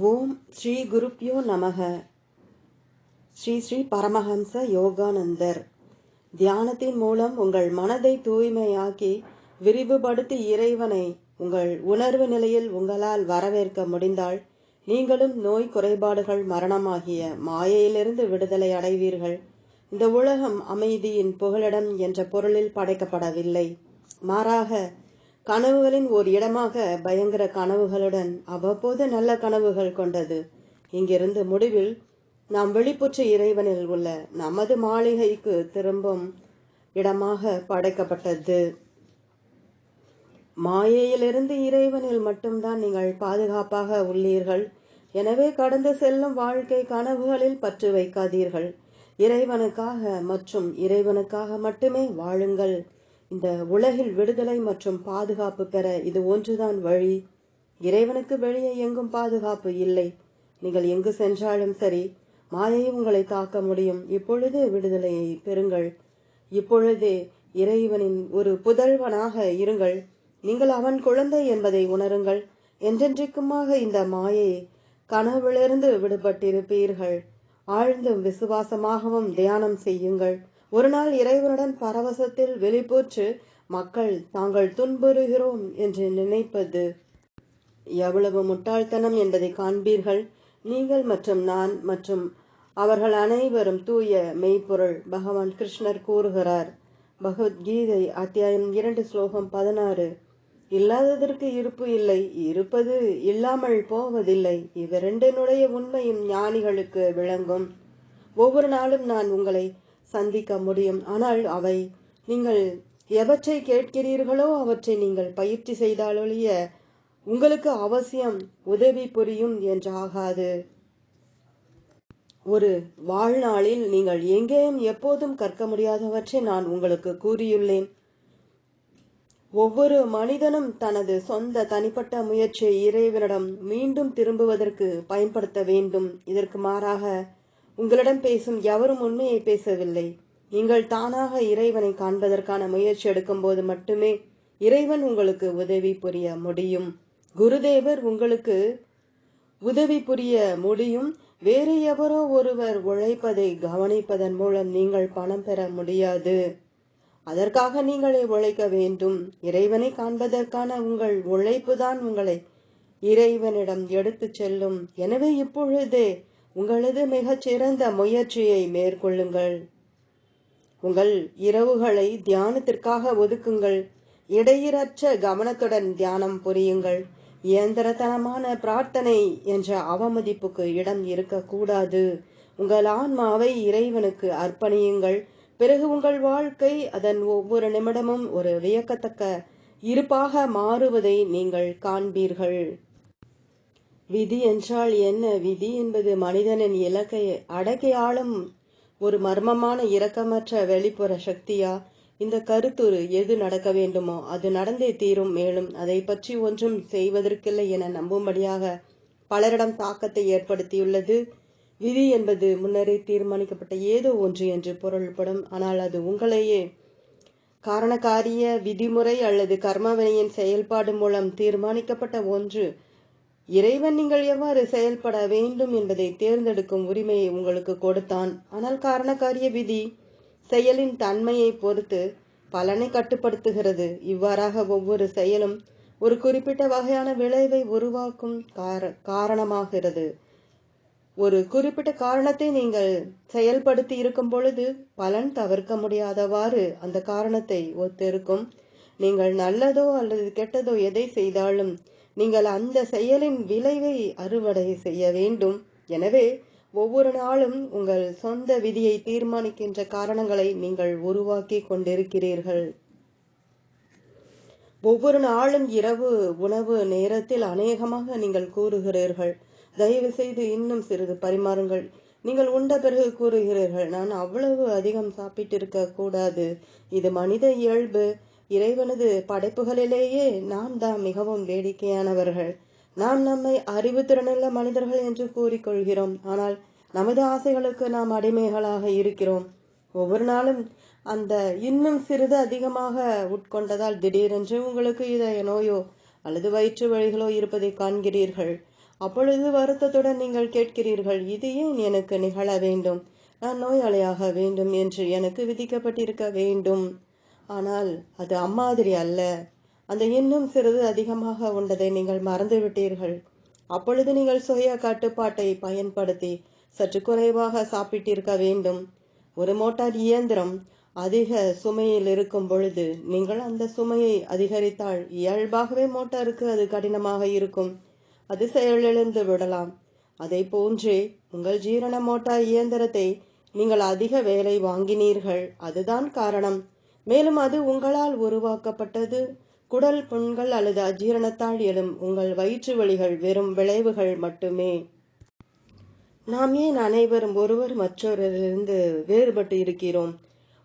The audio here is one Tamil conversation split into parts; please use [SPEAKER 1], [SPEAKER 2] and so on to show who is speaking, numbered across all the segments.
[SPEAKER 1] ஓம் ஸ்ரீ குருப்யோ நமக. ஸ்ரீ ஸ்ரீ பரமஹம்ச யோகானந்தர். தியானத்தின் மூலம் உங்கள் மனதை தூய்மையாக்கி விரிவுபடுத்தி இறைவனை உங்கள் உணர்வு நிலையில் உங்களால் வரவேற்க முடிந்தால் நீங்களும் நோய் குறைபாடுகள் மரணமாகிய மாயையிலிருந்து விடுதலை அடைவீர்கள். இந்த உலகம் அமைதியின் புகலிடம் என்ற பொருளில் படைக்கப்படவில்லை. மாறாக கனவுகளின் ஒரு இடமாக பயங்கர கனவுகளுடன் அவ்வப்போது நல்ல கனவுகள் கொண்டது. இங்கிருந்து முடிவில் நாம் வெளிப்புற்ற இறைவனில் உள்ள நமது மாளிகைக்கு திரும்பும் இடமாக படைக்கப்பட்டது. மாயையிலிருந்து இறைவனில் மட்டும்தான் நீங்கள் பாதுகாப்பாக உள்ளீர்கள். எனவே கடந்து செல்லும் வாழ்க்கை கனவுகளில் பற்று வைக்காதீர்கள். இறைவனுக்காக மற்றும் இறைவனுக்காக மட்டுமே வாழுங்கள். இந்த உலகில் விடுதலை மற்றும் பாதுகாப்பு பெற இது ஒன்றுதான் வழி. இறைவனுக்கு வெளியே எங்கும் பாதுகாப்பு இல்லை. நீங்கள் எங்கு சென்றாலும் சரி மாயை உங்களை தாக்க முடியும். இப்பொழுது விடுதலையை பெறுங்கள். இப்பொழுதே இறைவனின் ஒரு புதல்வனாக இருங்கள். நீங்கள் அவன் குழந்தை என்பதை உணருங்கள். என்றென்றைக்குமாக இந்த மாயை கனவிலிருந்து விடுபட்டிருப்பீர்கள். ஆழ்ந்தும் விசுவாசமாகவும் தியானம் செய்யுங்கள். ஒரு நாள் இறைவனுடன் பரவசத்தில் வெளிப்போற்று மக்கள் தாங்கள் துன்புறுகிறோம் என்று நினைப்பது எவ்வளவு முட்டாள்தனம் என்பதை காண்பீர்கள். நீங்கள் மற்றும் நான் மற்றும் அவர்கள் அனைவரும் தூய மெய்ப்பொருள் பகவான் கிருஷ்ணர் கூறுகிறார். பகவத்கீதை அத்தியாயம் இரண்டு ஸ்லோகம் பதினாறு. இல்லாததற்கு இருப்பு இல்லை இருப்பது இல்லாமல் போவதில்லை. இவ்விரண்டினுடைய உண்மையும் ஞானிகளுக்கு விளங்கும். ஒவ்வொரு நாளும் நான் உங்களை சந்திக்க முடியும். ஆனால் அவை நீங்கள் எவற்றை கேட்கிறீர்களோ அவற்றை நீங்கள் பயிற்சி செய்தாலொழிய உங்களுக்கு அவசியம் உதவி புரியும் என்றாகாது. ஒரு வாழ்நாளில் நீங்கள் எங்கேயும் எப்போதும் கற்க முடியாதவற்றை நான் உங்களுக்கு கூறியுள்ளேன். ஒவ்வொரு மனிதனும் தனது சொந்த தனிப்பட்ட முயற்சியை இறைவனிடம் மீண்டும் திரும்புவதற்கு பயன்படுத்த வேண்டும். இதற்கு மாறாக உங்களிடம் பேசும் எவரும் உண்மையை பேசவில்லை. நீங்கள் தானாக இறைவனை காண்பதற்கான முயற்சி எடுக்கும்போது மட்டுமே இறைவன் உங்களுக்கு உதவி புரிய முடியும். குருதேவர் உங்களுக்கு உதவி புரிய முடியும். வேறு எவரோ ஒருவர் உழைப்பதை கவனிப்பதன் மூலம் நீங்கள் பணம் பெற முடியாது. அதற்காக நீங்களே உழைக்க வேண்டும். இறைவனை காண்பதற்கான உங்கள் உழைப்பு தான் உங்களை இறைவனிடம் எடுத்துச் செல்லும். எனவே இப்பொழுதே உங்களது மிகச்சிறந்த முயற்சியை மேற்கொள்ளுங்கள். உங்கள் இரவுகளை தியானத்திற்காக ஒதுக்குங்கள். இடையிறற்ற கவனத்துடன் தியானம் புரியுங்கள். இயந்திரத்தனமான பிரார்த்தனை என்ற அவமதிப்புக்கு இடம் இருக்கக்கூடாது. உங்கள் ஆன்மாவை இறைவனுக்கு அர்ப்பணியுங்கள். பிறகு உங்கள் வாழ்க்கை அதன் ஒவ்வொரு நிமிடமும் ஒரு வியக்கத்தக்க இருப்பாக மாறுவதை நீங்கள் காண்பீர்கள். விதி என்றால் என்ன? விதி என்பது மனிதனின் இலக்கை அடக்கி ஆளும் ஒரு மர்மமான இரக்கமற்ற வெளிப்புற சக்தியா? இந்த கருத்துரு எது நடக்க வேண்டுமோ அது நடந்தே தீரும். மேலும் அதை பற்றி ஒன்றும் செய்வதற்கில்லை என நம்பும்படியாக பலரிடம் தாக்கத்தை ஏற்படுத்தியுள்ளது. விதி என்பது முன்னரே தீர்மானிக்கப்பட்ட ஏதோ ஒன்று என்று பொருள்படும். ஆனால் அது உங்களையே காரணக்காரிய விதிமுறை அல்லது கர்மவினையின் செயல்பாடு மூலம் தீர்மானிக்கப்பட்ட ஒன்று. இறைவன் நீங்கள் எவ்வாறு செயல்பட வேண்டும் என்பதை தேர்ந்தெடுக்கும் உரிமையை உங்களுக்கு கொடுத்தான். ஆனால் காரணக்காரிய விதி செயலின் தன்மையை பொறுத்து பலனை கட்டுப்படுத்துகிறது. இவ்வாறாக ஒவ்வொரு செயலும் ஒரு குறிப்பிட்ட வகையான விளைவை உருவாக்கும் கார காரணமாகிறது. ஒரு குறிப்பிட்ட காரணத்தை நீங்கள் செயல்படுத்தி இருக்கும் பொழுது பலன் தவிர்க்க முடியாதவாறு அந்த காரணத்தை ஒத்திருக்கும். நீங்கள் நல்லதோ அல்லது கெட்டதோ எதை செய்தாலும் நீங்கள் அந்த செயலின் விளைவை அறுவடை செய்ய வேண்டும். எனவே ஒவ்வொரு நாளும் உங்கள் சொந்த விதியை தீர்மானிக்கின்ற காரணங்களை நீங்கள் உருவாக்கி கொண்டிருக்கிறீர்கள். ஒவ்வொரு நாளும் இரவு உணவு நேரத்தில் அநேகமாக நீங்கள் கூறுகிறீர்கள். தயவு செய்து இன்னும் சிறிது பரிமாறுங்கள். நீங்கள் உண்ட பிறகு கூறுகிறீர்கள் நான் அவ்வளவு அதிகம் சாப்பிட்டிருக்க கூடாது. இது மனித இயல்பு. இறைவனது படைப்புகளிலேயே நாம் தான் மிகவும் வேடிக்கையானவர்கள். நாம் நம்மை அறிவு திறனுள்ள மனிதர்கள் என்று கூறிக்கொள்கிறோம். ஆனால் நமது ஆசைகளுக்கு நாம் அடிமைகளாக இருக்கிறோம். ஒவ்வொரு நாளும் அந்த இன்னும் சிறிது அதிகமாக உட்கொண்டதால் திடீரென்று உங்களுக்கு இதய நோயோ அல்லது வயிற்று வழிகளோ இருப்பதை காண்கிறீர்கள். அப்பொழுது வருத்தத்துடன் நீங்கள் கேட்கிறீர்கள் இது ஏன் எனக்கு நிகழ வேண்டும்? நான் நோயாளியாக வேண்டும் என்று எனக்கு விதிக்கப்பட்டிருக்க வேண்டும். ஆனால் அது அம்மாதிரி அல்ல. அந்த இன்னும் சிறிது அதிகமாக உண்டதை நீங்கள் மறந்துவிட்டீர்கள். அப்பொழுது நீங்கள் சுய கட்டுப்பாட்டை பயன்படுத்தி சற்று குறைவாக சாப்பிட்டிருக்க வேண்டும். ஒரு மோட்டார் இயந்திரம் அதிக சுமையில் இருக்கும் பொழுது நீங்கள் அந்த சுமையை அதிகரித்தால் இயல்பாகவே மோட்டாருக்கு அது கடினமாக இருக்கும். அது செயலிழந்து விடலாம். அதை போன்றே உங்கள் ஜீரண மோட்டார் இயந்திரத்தை நீங்கள் அதிக வேலை வாங்கினீர்கள். அதுதான் காரணம். மேலும் அது உங்களால் உருவாக்கப்பட்டது. குடல் புண்கள் அல்லது அஜீரணத்தால் எழும் உங்கள் வயிற்று வலிகள் வெறும் விளைவுகள் மட்டுமே. நாம் ஏன் அனைவரும் ஒருவர் மற்றொருவரிலிருந்து வேறுபட்டு இருக்கிறோம்?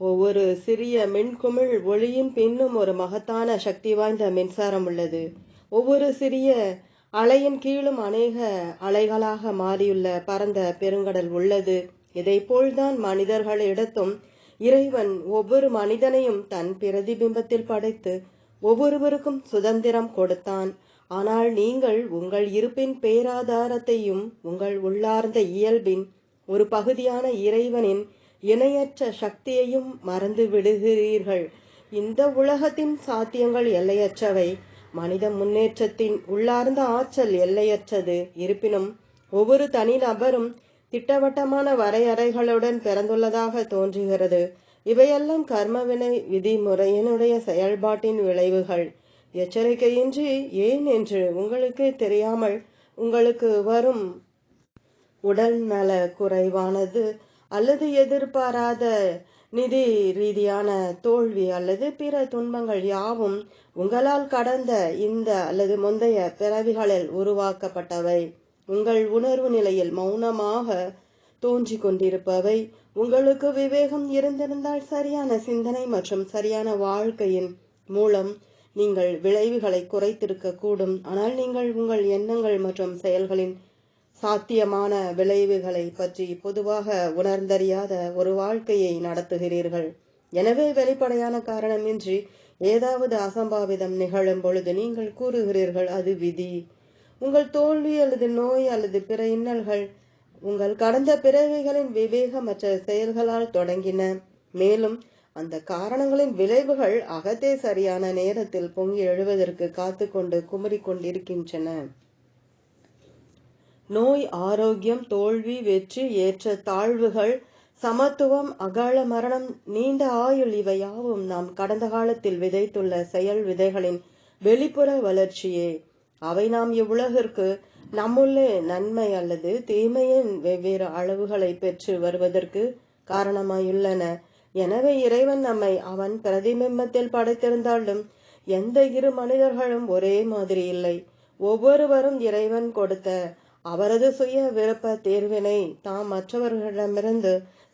[SPEAKER 1] ஒவ்வொரு சிறிய மின்குமிழ் ஒளியின் பின்னும் ஒரு மகத்தான சக்தி வாய்ந்த மின்சாரம் உள்ளது. ஒவ்வொரு சிறிய அலையின் கீழும் அநேக அலைகளாக மாறியுள்ள பரந்த பெருங்கடல் உள்ளது. இதை போல்தான் மனிதர்களிடத்தும் இறைவன் ஒவ்வொரு மனிதனையும் தன் பிரதிபிம்பத்தில் படைத்து ஒவ்வொருவருக்கும் சுதந்திரம் கொடுத்தான். ஆனால் நீங்கள் உங்கள் இருப்பின் பேராதாரத்தையும் உங்கள் உள்ளார்ந்த இயல்பின் ஒரு பகுதியான இறைவனின் இணையற்ற சக்தியையும் மறந்து விடுகிறீர்கள். இந்த உலகத்தின் சாத்தியங்கள் எல்லையற்றவை. மனித முன்னேற்றத்தின் உள்ளார்ந்த ஆற்றல் எல்லையற்றது. இருப்பினும் ஒவ்வொரு தனிநபரும் திட்டவட்டமான வரையறைகளுடன் பிறந்துள்ளதாக தோன்றுகிறது. இவையெல்லாம் கர்மவினை விதிமுறையினுடைய செயல்பாட்டின் விளைவுகள். எச்சரிக்கையின்றி ஏன் என்று உங்களுக்கு தெரியாமல் உங்களுக்கு வரும் உடல் நல குறைவானது அல்லது எதிர்பாராத நிதி ரீதியான தோல்வி அல்லது பிற துன்பங்கள் யாவும் உங்களால் கடந்த இந்த அல்லது முந்தைய பிறவிகளில் உருவாக்கப்பட்டவை. உங்கள் உணர்வு நிலையில் மௌனமாக தோன்றிக் கொண்டிருப்பவை உங்களுக்கு விவேகம் இருந்திருந்தால் சரியான சிந்தனை மற்றும் சரியான வாழ்க்கையின் மூலம் நீங்கள் விளைவுகளை குறைத்திருக்க கூடும். ஆனால் நீங்கள் உங்கள் எண்ணங்கள் மற்றும் செயல்களின் சாத்தியமான விளைவுகளை பற்றி பொதுவாக உணர்ந்தறியாத ஒரு வாழ்க்கையை நடத்துகிறீர்கள். எனவே வெளிப்படையான காரணமின்றி ஏதாவது அசம்பாவிதம் நிகழும் பொழுது நீங்கள் கூறுகிறீர்கள் அது விதி. உங்கள் தோல்வி அல்லது நோய் அல்லது பிற இன்னல்கள் உங்கள் கடந்த பிறவிகளின் விவேகமற்ற செயல்களால் தொடங்கின. மேலும் அந்த காரணங்களின் விளைவுகள் அகத்தே சரியான நேரத்தில் பொங்கி எழுவதற்கு காத்து கொண்டு குமரிக் கொண்டிருக்கின்றன. நோய் ஆரோக்கியம் தோல்வி வெற்றி ஏற்ற தாழ்வுகள் சமத்துவம் அகால மரணம் நீண்ட ஆயுள் இவை யாவும் நாம் கடந்த காலத்தில் விதைத்துள்ள செயல் விதைகளின் வெளிப்புற வளர்ச்சியே. அவை நாம் இவ்வுலகிற்கு நம்முள்ளே நன்மை அல்லது தீமையின் வெவ்வேறு அளவுகளை பெற்று வருவதற்கு காரணமாயுள்ளன. எனவே இறைவன் நம்மை அவன் பிரதிபிம்பத்தில் படைத்திருந்தாலும் எந்த இரு மனிதர்களும் ஒரே மாதிரி இல்லை. ஒவ்வொருவரும் இறைவன் கொடுத்த அவரது சுய விருப்ப தேர்வினை தாம் மற்றவர்களிடமிருந்து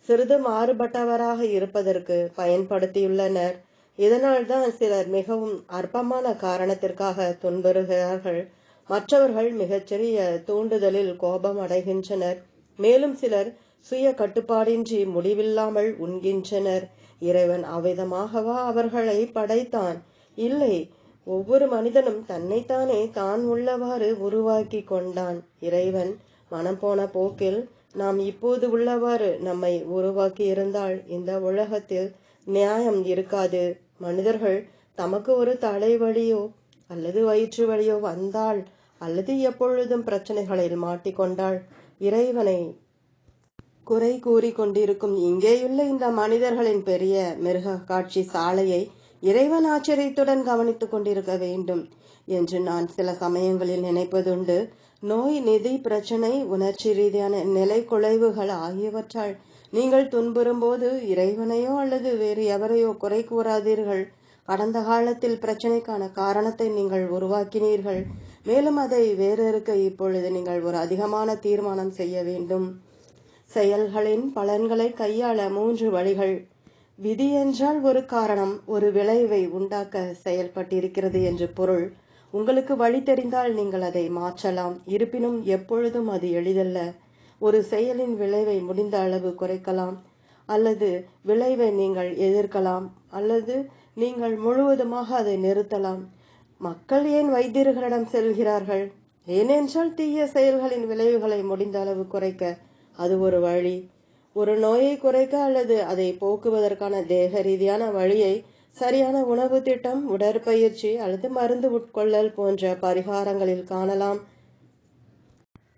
[SPEAKER 1] சிறிது மாறுபட்டவராக இருப்பதற்கு பயன்படுத்தியுள்ளனர். இதனால்தான் சிலர் மிகவும் அற்பமான காரணத்திற்காக துன்புறுகிறார்கள். மற்றவர்கள் மிகச்சிறிய தூண்டுதலில் கோபம் அடைகின்றனர் மேலும் சிலர் சுய கட்டுப்பாடின்றி முடிவில்லாமல் உண்கின்றனர். இறைவன் அவ்விதமாகவா அவர்களை படைத்தான்? இல்லை ஒவ்வொரு மனிதனும் தன்னைத்தானே தான் உள்ளவாறு உருவாக்கி கொண்டான். இறைவன் மனம் போன போக்கில் நாம் இப்போது உள்ளவாறு நம்மை உருவாக்கி இருந்தால் இந்த உலகத்தில் நியாயம் இருக்காது. மனிதர்கள் தமக்கு ஒரு தலைவலியோ அல்லது வயிற்று வலியோ வந்தால் அல்லது எப்பொழுதும் பிரச்சனைகளில் மாட்டிக்கொண்டால் இறைவனை குறை கூறி கொண்டிருக்கும் இங்கேயுள்ள இந்த மனிதர்களின் பெரிய மிருக காட்சி சாலையை இறைவன் ஆச்சரியத்துடன் கவனித்துக் கொண்டிருக்க வேண்டும் என்று நான் சில சமயங்களில் நினைப்பதுண்டு. நோய் நிதி பிரச்சனை உணர்ச்சி ரீதியான நிலை குலைவுகள் ஆகியவற்றால் நீங்கள் துன்புறும் போது இறைவனையோ அல்லது வேறு எவரையோ குறை கூறாதீர்கள். கடந்த காலத்தில் பிரச்சனைக்கான காரணத்தை நீங்கள் உருவாக்கினீர்கள். மேலும் அதை வேறொருக்க இப்பொழுது நீங்கள் ஒரு அதிகமான தீர்மானம் செய்ய வேண்டும். செயல்களின் பலன்களை கையாள மூன்று வழிகள். விதி என்றால் ஒரு காரணம் ஒரு விளைவை உண்டாக்க செயல்பட்டிருக்கிறது என்று பொருள். உங்களுக்கு வழி தெரிந்தால் நீங்கள் அதை மாற்றலாம். இருப்பினும் எப்பொழுதும் அது எளிதல்ல. ஒரு செயலின் விளைவை முடிந்த அளவு குறைக்கலாம். அல்லது விளைவை நீங்கள் எதிர்க்கலாம். அல்லது நீங்கள் முழுவதுமாக அதை நிறுத்தலாம். மக்கள் ஏன் வைத்தியர்களிடம் செல்கிறார்கள்? ஏனென்றால் தீய செயல்களின் விளைவுகளை முடிந்த அளவு குறைக்க அது ஒரு வழி. ஒரு நோயை குறைக்க அல்லது அதை போக்குவதற்கான தேக ரீதியான வழியை சரியான உணவு திட்டம் உடற்பயிற்சி அல்லது மருந்து உட்கொள்ளல் போன்ற பரிகாரங்களில் காணலாம்.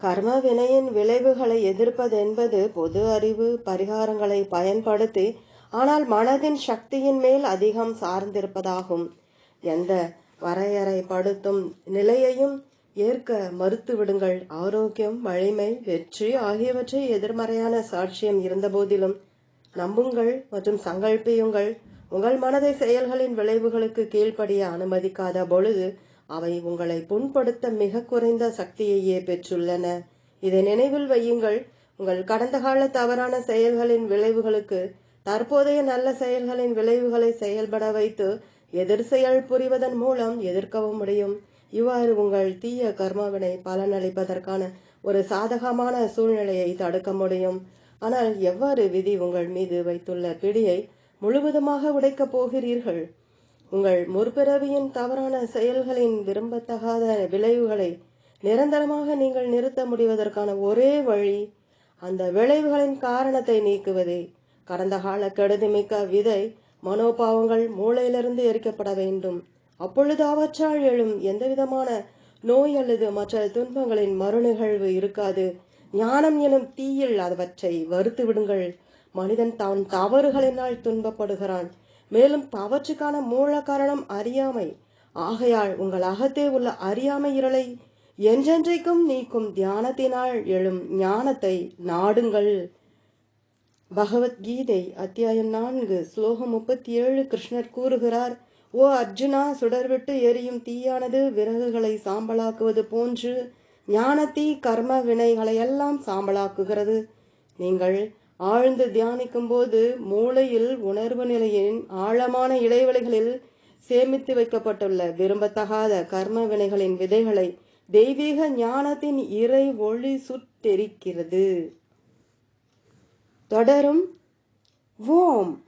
[SPEAKER 1] கர்ம வினையின் விளைவுகளை எதிர்ப்பது என்பது பொது அறிவு பரிகாரங்களை பயன்படுத்தி ஆனால் மனதின் சக்தியின் மேல் அதிகம் சார்ந்திருப்பதாகும். எந்த வரையறைப்படுத்தும் நிலையையும் ஏற்க மறுத்து விடுங்கள். ஆரோக்கியம் வலிமை வெற்றி ஆகியவற்றை எதிர்மறையான சாட்சியம் இருந்தபோதிலும் நம்புங்கள் மற்றும் சங்கல்பியுங்கள். உங்கள் மனதை செயல்களின் விளைவுகளுக்கு கீழ்ப்படிய அனுமதிக்காத பொழுது அவை உங்களை புண்படுத்த மிக குறைந்த சக்தியையே பெற்றுள்ளன. இதை நினைவில் வையுங்கள். உங்கள் கடந்த கால தவறான செயல்களின் விளைவுகளுக்கு தற்போதைய நல்ல செயல்களின் விளைவுகளை செயல்பட வைத்து எதிர் செயல் புரிவதன் மூலம் எதிர்க்கவும் முடியும். இவ்வாறு உங்கள் தீய கர்மாவினை பலனளிப்பதற்கான ஒரு சாதகமான சூழ்நிலையை தடுக்க முடியும். ஆனால் எவ்வாறு விதி உங்கள் மீது வைத்துள்ள பிடியை முழுவதுமாக உடைக்கப் போகிறீர்கள். உங்கள் முற்பிறவியின் தவறான செயல்களின் விரும்பத்தகாத விளைவுகளை நிரந்தரமாக நீங்கள் நிறுத்த முடிவதற்கான ஒரே வழி அந்த விளைவுகளின் காரணத்தை நீக்குவதே. கடந்த கால கெடுதிமிக்க விதை மனோபாவங்கள் மூளையிலிருந்து எரிக்கப்பட வேண்டும். அப்பொழுது அவற்றால் எழும் எந்தவிதமான நோய் அல்லது மற்ற துன்பங்களின் மறுநிகழ்வு இருக்காது. ஞானம் எனும் தீயில் அவற்றை வறுத்து விடுங்கள். மனிதன் தான் தவறுகளினால் துன்பப்படுகிறான். மேலும் தவற்றுக்கான மூல காரணம் அறியாமை. ஆகையால் உங்கள் அகத்தே உள்ள அறியாமை இருளை என்றென்றைக்கும் நீக்கும் தியானத்தினால் எழும் ஞானத்தை நாடுங்கள். பகவத்கீதை அத்தியாயம் நான்கு ஸ்லோகம் முப்பத்தி ஏழு கிருஷ்ணர் கூறுகிறார் ஓ அர்ஜுனா சுடர்விட்டு எரியும் தீயானது விறகுகளை சாம்பலாக்குவது போன்று ஞானத்தீ கர்ம வினைகளை எல்லாம் சாம்பலாக்குகிறது. நீங்கள் ஆழ்ந்து தியானிக்கும் போது மூளையில் உணர்வு நிலையின் ஆழமான இடைவெளிகளில் சேமித்து வைக்கப்பட்டுள்ள விரும்பத்தகாத கர்ம வினைகளின் விதைகளை தெய்வீக ஞானத்தின் இறை ஒளி சுட்டெரிக்கிறது. தொடரும். ஓம்.